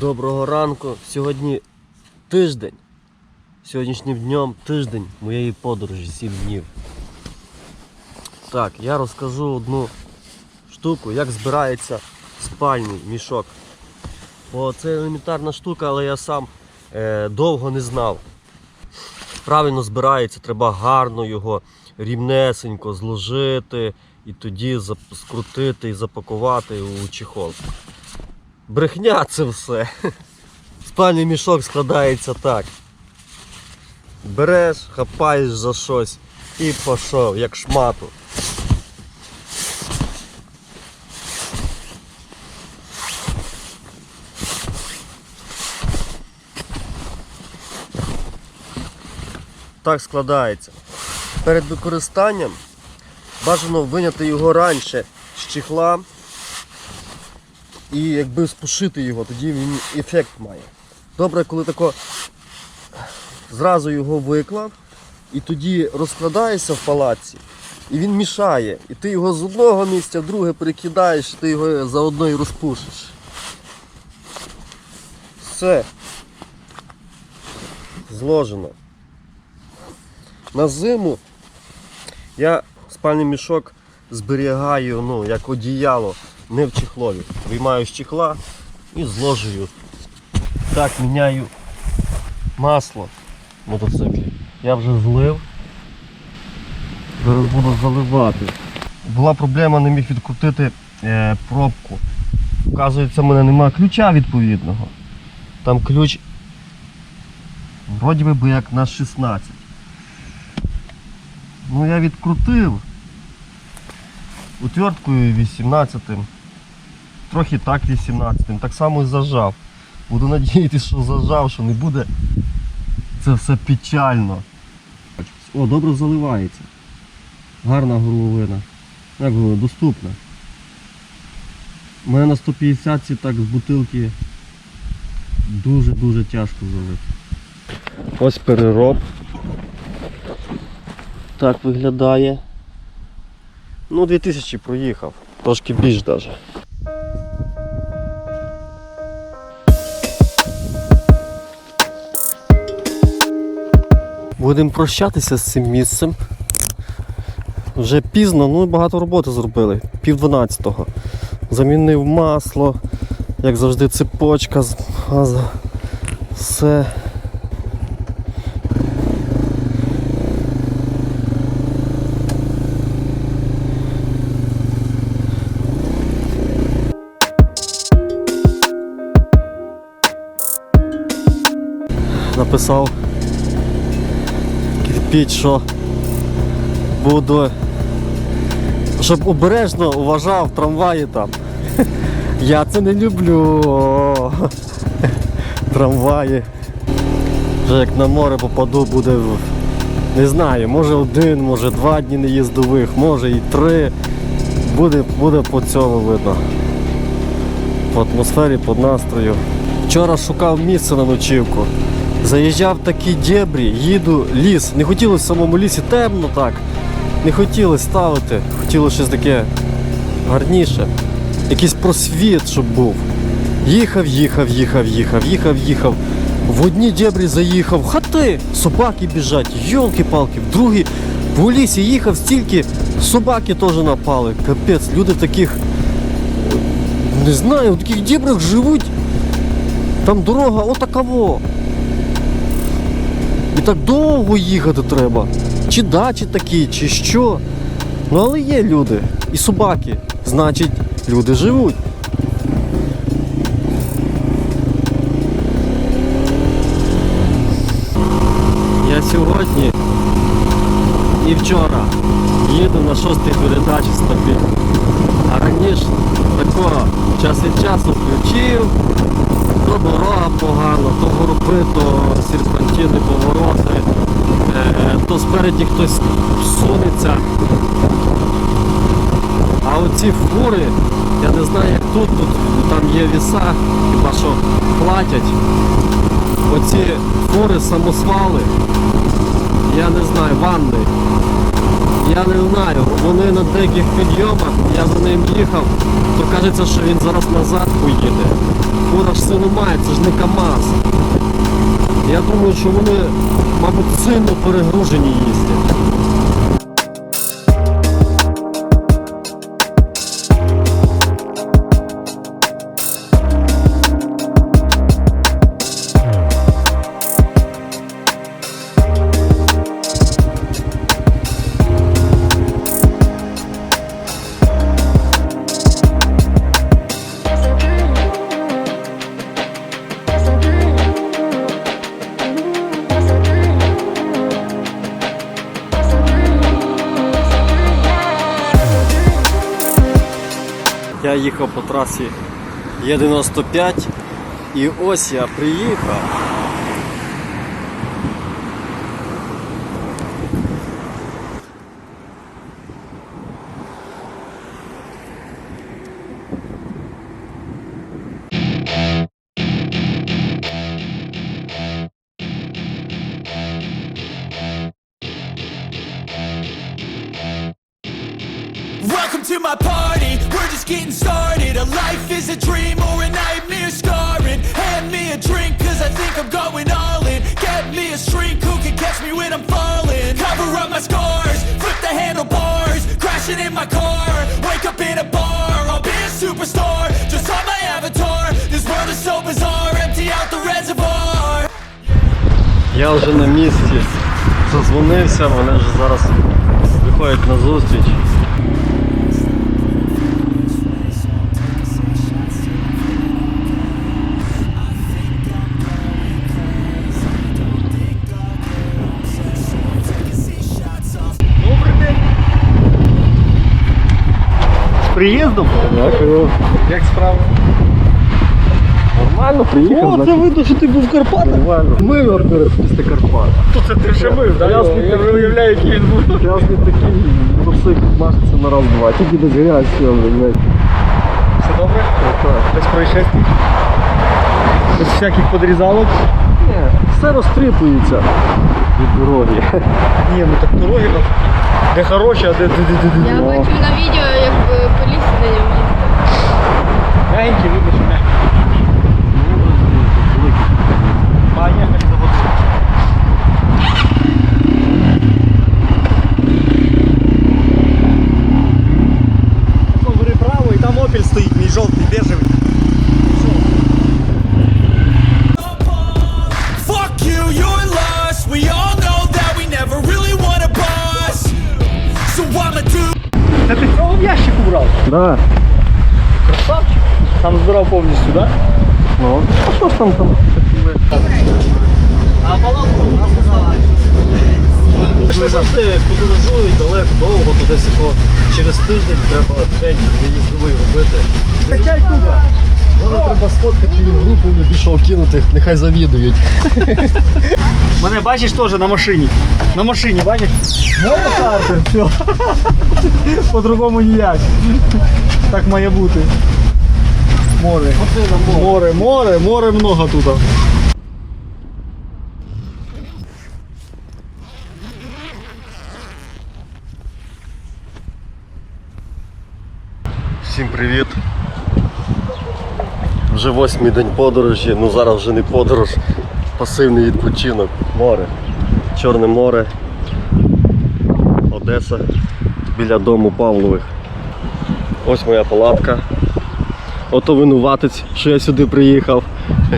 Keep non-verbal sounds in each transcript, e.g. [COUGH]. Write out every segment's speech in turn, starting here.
Доброго ранку. Сьогодні тиждень. Сьогоднішнім днем тиждень моєї подорожі 7 днів. Так, я розкажу одну штуку, як збирається спальний мішок. Бо це елементарна штука, але я сам е, довго не знав. Правильно збирається, треба гарно його рівнесенько зложити і тоді скрутити і запакувати у чехол. Брехня це все. Спальний мішок складається так. Береш, хапаєш за щось і пішов, як шмату. Так складається. Перед використанням бажано виняти його раніше з чехла і якби спушити його, тоді він ефект має. Добре, коли тако зразу його виклав і тоді розкладаєшся в палаці, і він мішає. І ти його з одного місця в друге перекидаєш, і ти його заодно і розпушиш. Все. Зложено. На зиму я спальний мішок зберігаю ну, як одіяло, не в чехлові. Виймаю з чехла і зложую. Так, міняю масло мотоциклі. Я вже злив. Зараз буду заливати. Була проблема, не міг відкрутити е, пробку. Вказується, в мене немає ключа відповідного. Там ключ вроді би як на 16. Ну я відкрутив утверткою 18 трохи так 18 так само і зажав. Буду надіятися, що зажав, що не буде це все печально. О, добре заливається. Гарна горловина. Як говорю, доступна. У мене на 150 ці так з бутилки дуже-дуже тяжко залити. Ось перероб. Так виглядає. Ну, 2000 проїхав. Трошки більш даже. Будемо прощатися з цим місцем. Вже пізно, ну і багато роботи зробили. Пів дванадцятого. Замінив масло, як завжди, цепочка з газу. Все. Написав кирпіч, що буду, щоб обережно вважав трамваї там. Я це не люблю. Трамваї. Вже як на море попаду, буде не знаю, може один, може два дні неїздових, може і три. Буде, буде по цьому видно. По атмосфері, по настрою. Вчора шукав місце на ночівку. Заїжджав такі дєбрі, їду ліс. Не хотілося в самому лісі темно так. Не хотілося ставити. Хотілося щось таке гарніше. Якийсь просвіт, щоб був. Їхав, їхав, їхав, їхав, їхав, їхав. В одні дєбрі заїхав, хати, собаки біжать, йолки-палки, в другі в лісі їхав стільки, собаки теж напали. Капець, люди таких, не знаю, в таких дєбрах живуть. Там дорога отакаво. І так довго їхати треба. Чи дачі такі, чи що. Ну але є люди і собаки. Значить, люди живуть. Я сьогодні і вчора їду на шостій передачі стабільно. А раніше такого час від часу включив, то дорога погана, то горби, то серпантини, повороти, е, то спереді хтось сунеться. А оці фури, я не знаю як тут, тут там є віса, хіба що платять. Оці фури самосвали, я не знаю, ванни. Я не знаю, вони на деяких підйомах, я за ним їхав, то кажеться, що він зараз назад поїде. Скоро ж все немає, це ж не КАМАЗ. Я думаю, що вони, мабуть, сильно перегружені їздять. Їхав по трасі Є95 і ось я приїхав. Welcome to my party, getting started A life is a dream or a nightmare scarring Hand me a drink cause I think I'm going all in Get me a shrink who can catch me when I'm falling Cover up my scars, flip the handlebars Crashing in my car, wake up in a bar I'll be a superstar, just on my avatar This world is so bizarre, empty out the reservoir Я вже на місці. Зазвонився, вони вже зараз виходять на зустріч. Приїздом? Дякую. Як справа? Нормально, приїхав. О, це видно, що ти був в Карпатах. Нормально. Ми перед після Карпат. То це ти вже мив, так? Я не уявляю, який він був. Я ж не такий мотоцикл мажеться на раз-два. Тільки десь грязь сіла, блядь. Все добре? Без происшествий? Без всяких подрізалок? Ні, все розтріпується від дороги. [LAUGHS] Ні, ну так дороги там, де хороші, а де де де де Я де. бачу на відео, як е, поліція на ньому їздить. Мягенькі, видно, що мягенькі. Поїхали до води. Потім бери право і там опіль стоїть, мій жовтий, бежевий. Да. Красавчик. Там збирав повністю? Да? Ну, а що ж там там? А балонку у нас завжди подорожують далеко, довго, то десь через тиждень треба день виїздовий робити. Качай туди. Може треба сфоткати їм групу, не пішов кинути, нехай завідують. Мене бачиш теж на машині. На машині, бачиш? Картер, все. По-другому ніяк. Так має бути. Море. Море, море, море много тут. Всім привіт. Вже восьмий день подорожі, ну зараз вже не подорож, пасивний відпочинок. Море. Чорне море. Одеса. Біля дому Павлових. Ось моя палатка. Ото винуватець, що я сюди приїхав.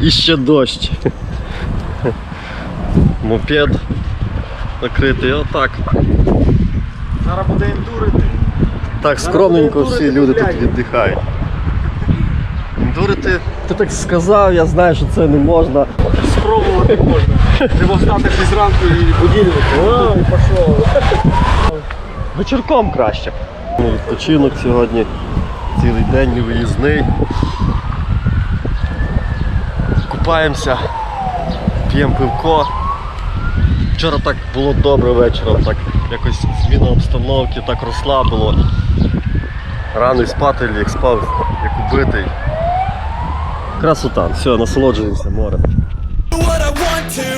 І ще дощ. Мопед накритий, отак. Зараз буде ендурити. Так скромненько всі люди тут віддихають. Ти так сказав, я знаю, що це не можна. Спробувати можна. Треба встати під зранку і будильник. О, і пішов. Вечірком краще. Ну, Відпочинок сьогодні, цілий день не виїзний. Купаємося, п'ємо пивко. Вчора так було добре вечором, так якось зміна обстановки, так розслабило. Рано й спати ліг, спав як убитий. Красота, все, насолоджуємося морем. what I want to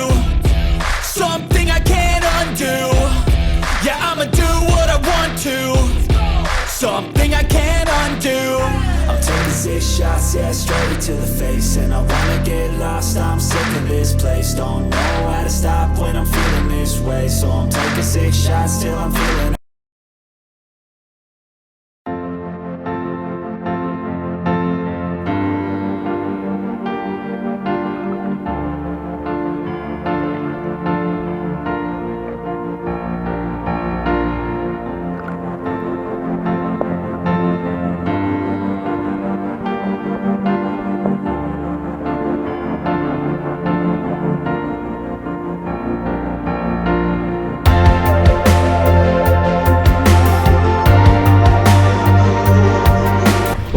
Something I can't undo Yeah, I'ma do what I want to something I can't undo. I'm taking six shots, yeah, straight to the face. And I wanna get lost, I'm sick of this place. Don't know how to stop when I'm feeling this way. So I'm taking six shots till I'm feeling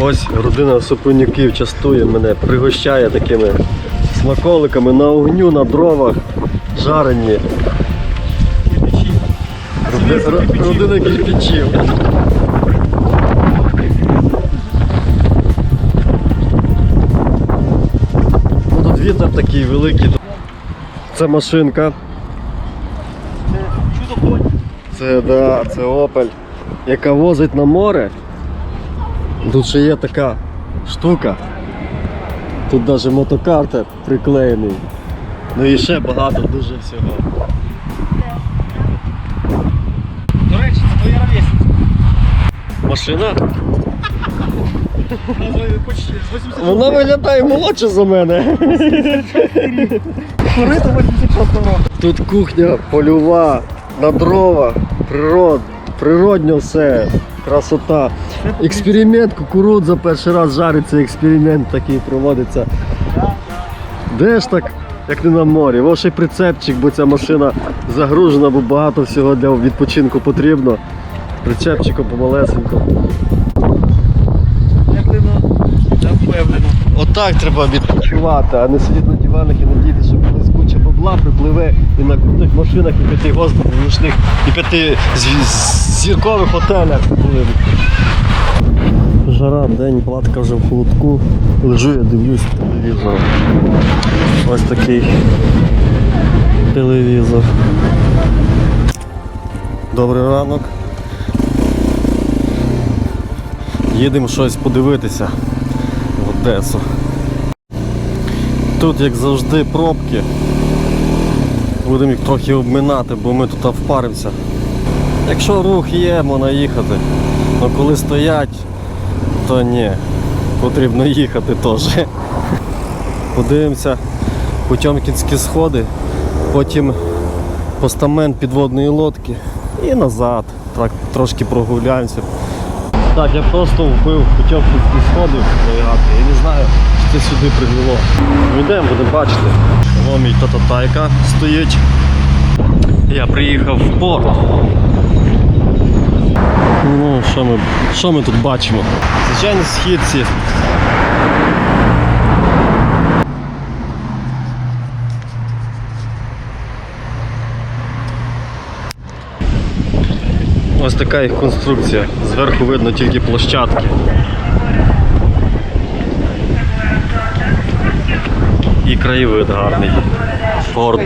Ось родина Супрунюків частує мене, пригощає такими смаколиками на огню, на дровах, жарені. Роди- ро- Родина кирпичів. Ну, тут вітер такий великий. Це машинка. Це, да, це Opel, яка возить на море. Тут ще є така штука. Тут навіть мотокартер приклеєний. Ну і ще багато дуже всього. До речі, це твоя ровесниця. Машина? Почти з 80 Вона виглядає молодше за мене. Корита 86 року. Тут кухня польова, на дрова, природ, природньо все, красота. Експеримент, кукурудза перший раз жариться, експеримент такий проводиться. Де ж так, як не на морі? Ось ще й прицепчик, бо ця машина загружена, бо багато всього для відпочинку потрібно. Прицепчиком помалесенько. Впевнено. Отак треба відпочивати, а не сидіти на диванах і надіятися, що колись куча бабла припливе і на крутих машинах і п'яти нічних і п'яти зіркових готелях. Жара, день, палатка вже в холодку. Лежу, я дивлюсь телевізор. Ось такий телевізор. Добрий ранок. Їдемо щось подивитися в Одесу. Тут, як завжди, пробки. Будемо їх трохи обминати, бо ми тут впаримося. Якщо рух є, можна їхати. Але коли стоять, то ні. Потрібно їхати теж. Подивимося Потьомкінські сходи, потім постамент підводної лодки і назад. Так, трошки прогуляємося. Так, я просто вбив Путьовкінські сходи проїгати, Я не знаю, що це сюди привело. Йдемо, будемо бачити. Ось мій тататайка стоїть. Я приїхав в порт. Ну, що ми, що ми тут бачимо? Звичайно, східці. Ось така їх конструкція. Зверху видно тільки площадки. І краєвид гарний. Порт.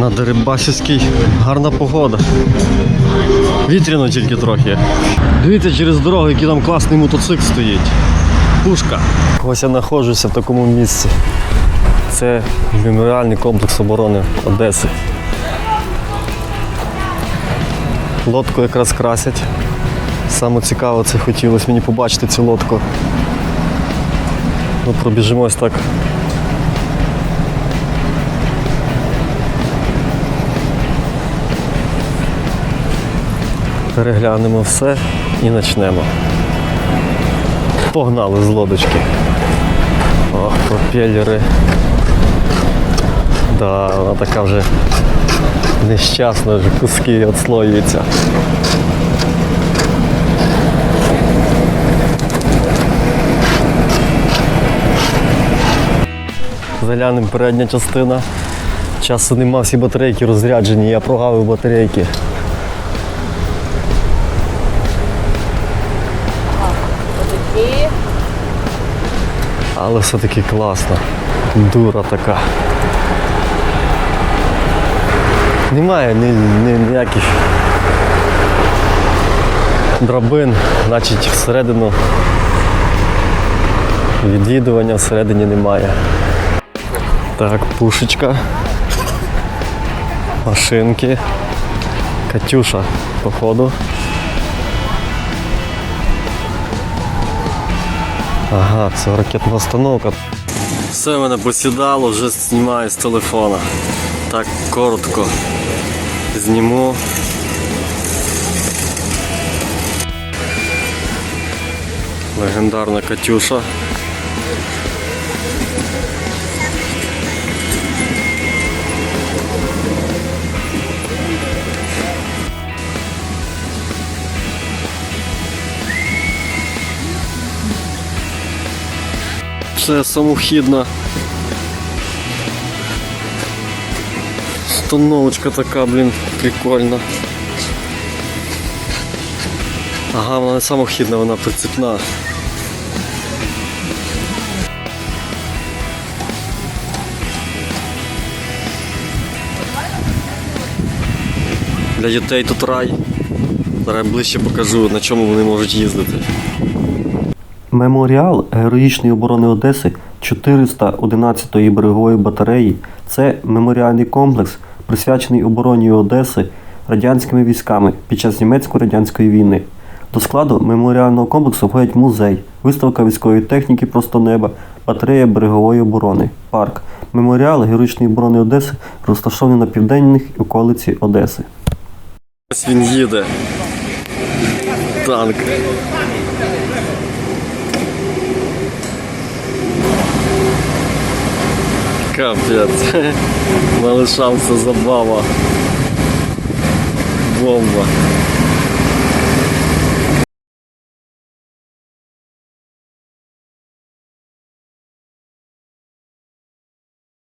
На Дерибасівській гарна погода. Вітряно тільки трохи. Дивіться через дорогу, який там класний мотоцикл стоїть. Пушка. Ось я знаходжуся в такому місці. Це меморіальний комплекс оборони Одеси. Лодку якраз красять. Саме цікаво це хотілося мені побачити цю лодку. Ну, пробіжимось так переглянемо все і почнемо. Погнали з лодочки. Ох, пропелери. Да, вона така вже Нещасно вже куски відслоюються. Заглянемо передня частина. Часу нема, всі батарейки розряджені, я прогавив батарейки. Але все-таки класно. Дура така. Немає ні, ні, ніяких драбин, значить всередину відвідування всередині немає. Так, пушечка. Машинки. Катюша, походу. Ага, це ракетна установка. Все мене посідало, вже знімаю з телефона. Так, коротко зніму. Легендарна Катюша. Це самохідна. Установочка така, блін, прикольна. Ага, вона не самохідна, вона прицепна. Для дітей тут рай. Зараз ближче покажу, на чому вони можуть їздити. Меморіал Героїчної оборони Одеси 411-ї берегової батареї це меморіальний комплекс, присвячений обороні Одеси радянськими військами під час німецько-радянської війни. До складу меморіального комплексу входять музей, виставка військової техніки просто неба, батарея берегової оборони, парк. Меморіал Героїчної оборони Одеси розташований на південних околиці Одеси. Ось він їде. Танк. Капець. [LAUGHS] Малишам забава. Бомба.